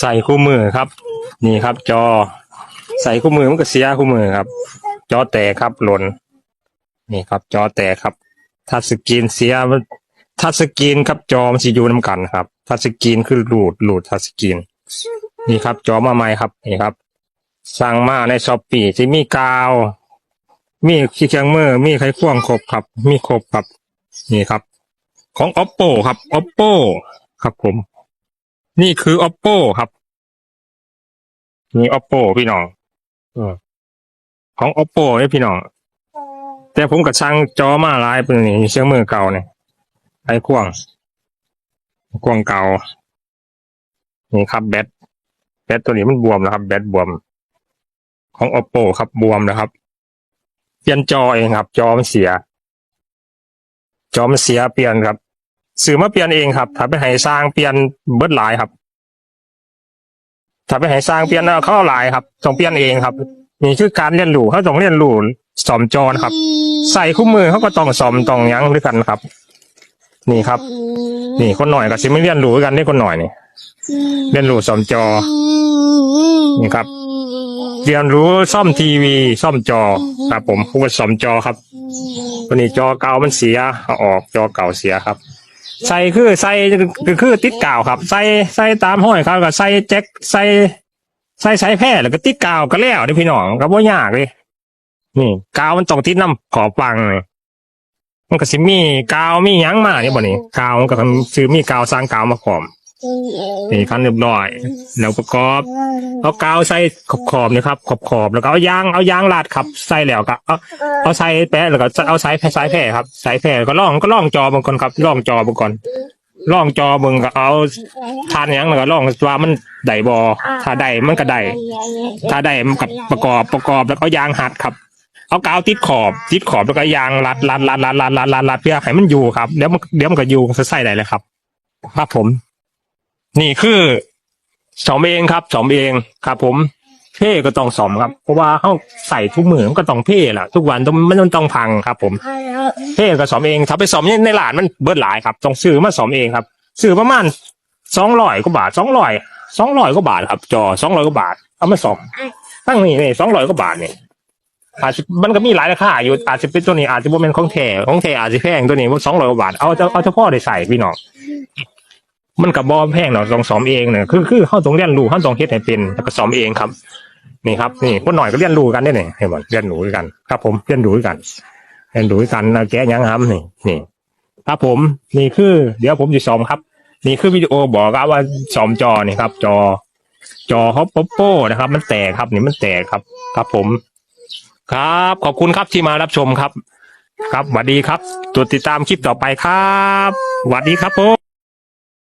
ใส่คู่มือครับ นี่ครับ จอ ใส่คู่มือมันก็เสียคู่มือครับ จอแตกครับหล่นนี่ครับ จอแตกครับทัชสกรีนเสียมันทัชสกรีนครับจอมันสิอยู่น้ากันครับทัชสกรีนคือหลุดหลุดทัชสกรีนนี่ครับ จอมาใหม่ครับนี่ครับ สั่งมาในช้อปปี้ที่มีกาว มีขี้เคียงมือมีไขควงครบครับ มีครบครับ นี่ครับ ของ oppo ครับ oppo ครับผม นี่คือ oppo ครับ นี่ oppo พี่น้องอของ oppo เนี่ยพี่น้อง แต่ผมกับช่างจอมาลายเป็นนี่เชื่องมือเก่าเนี่ยไอ้ควงควงเก่า นี่ครับแบต แบตตัวนี้มันบวมนะครับ แบตบวม ของ oppo ครับบวมนะครับ เปลี่ยนจอเองครับ จอมันเสีย จอมันเสียเปลี่ยนครับ ซื้อมาเปลี่ยนเองครับ ถ้าไปให้สร้างเปลี่ยนเบิดหลายครับ ถ้าไปให้สร้างเปลี่ยนเอาเข้าหลายครับต้องเปลี่ยนเองครับ นี่คือการเรียนรู้เขาต้องเรียนรู้สอมจอนครับ ใส่คู่มือเขาก็ต้องสอมต้องยั้งด้วยกันครับ นี่ครับ นี่คนหน่อยก็สิไม่เรียนรู้กันนี่คนหน่อยนี่เรียนรู้สอมจอ นี่ครับ เรียนรู้ซ่อมทีวี ซ่อมจอครับ ผมผู้สอมจอครับวันนี้จอเก่ามันเสียเอาออกจอเก่าเสียครับ ใส่คือใส่คือคือติดกาวครับ ใส่ใส่ตามห้อยครับก็ใส่แจ็คใส่ใส่สายแพร่แล้วก็ติดกาวก็แล้วนี่พี่น้องก็บ่ยากเลยนี่กาวมันต้องติดน้ำขอบฟังเลยมันก็สิมีกาวมียั้งมาเนี่ยบ่นี่กาวมันก็คือมีกาวสร้างกาวมาขอม นี่คันเรียบร้อย แล้วประกอบเอากาวใส่ขอบขอบนะครับขอบขอบแล้วก็เอายางเอายางลาดครับใส่แล้วก็เอาเอาใส่แปะแล้วก็เอาใส่สายแผ่ครับสายแผ่ก็ล่องก็ล่องจอบางคนครับล่องจอบางคนล่องจอมึงก็เอาทานยังแล้วก็ล่องว่ามันได้บอถ้าได้มันก็ได้ถ้าได้มันกับประกอบประกอบแล้วก็ยางหัดครับ เอากาวติดขอบติดขอบแล้วก็ยางรัดรัดรัดรัดรัดรัดรัดเพื่อให้มันอยู่ครับเดี๋ยวมันเดี๋ยวมันก็อยู่ใส่ได้เลยครับครับผม นี่คือสอมเองครับสอมเองครับผมเพ่ก็ต้องสอมครับ เพราะว่าเขาใส่ทุกมือมันก็ต้องเพ่แหละทุกวันต้องมันต้องพังครับผมเพ่ก็สอมเองถ้าไปสอมในร้านมันเบิดหลายครับต้องซื้อมาสอมเองครับซื้อประมาณสองร้อยกว่าบาทสองร้อยสองร้อยกว่าบาทครับ จอสองร้อยกว่าบาทเอามาสอมตั้งนี่นี่สองร้อยกว่าบาทเนี่ยอาจจะมันก็มีหลายราคาอยู่อาจจะเป็นตัวนี้อาจจะบ่เป็นของแท้ของแท้อาจจะแพงตัวนี้สองร้อยกว่าบาทเอาเอาเฉพาะได้ใส่พี่น้อง มันกับบอแพงเนาะต้องซ้อมเองเนี่ยคือคือเขาต้องเรียนรู้เขาต้องเฮ็ดให้เป็นแล้วก็ซ้อมเองครับ นี่ครับนี่คนหน่อยก็เรียนรู้กันได้เนี่ยเห็นบ่เรียนรู้กันครับ ผมเรียนรู้กันเรียนรู้กันแล้ยังครับนี่นี่ครับผมนี่คือ เดี๋ยวผมจะซ้อมครับ นี่คือวิดีโอบอกครับว่าซ้อมจอนี่ครับ จอ จอฮอปปโป้นะครับ มันแตกครับ นี่มันแตกครับ ครับผม ครับ ขอบคุณครับที่มารับชมครับ ครับสวัสดีครับตัวติดตามคลิปต่อไปครับสวัสดีครับผม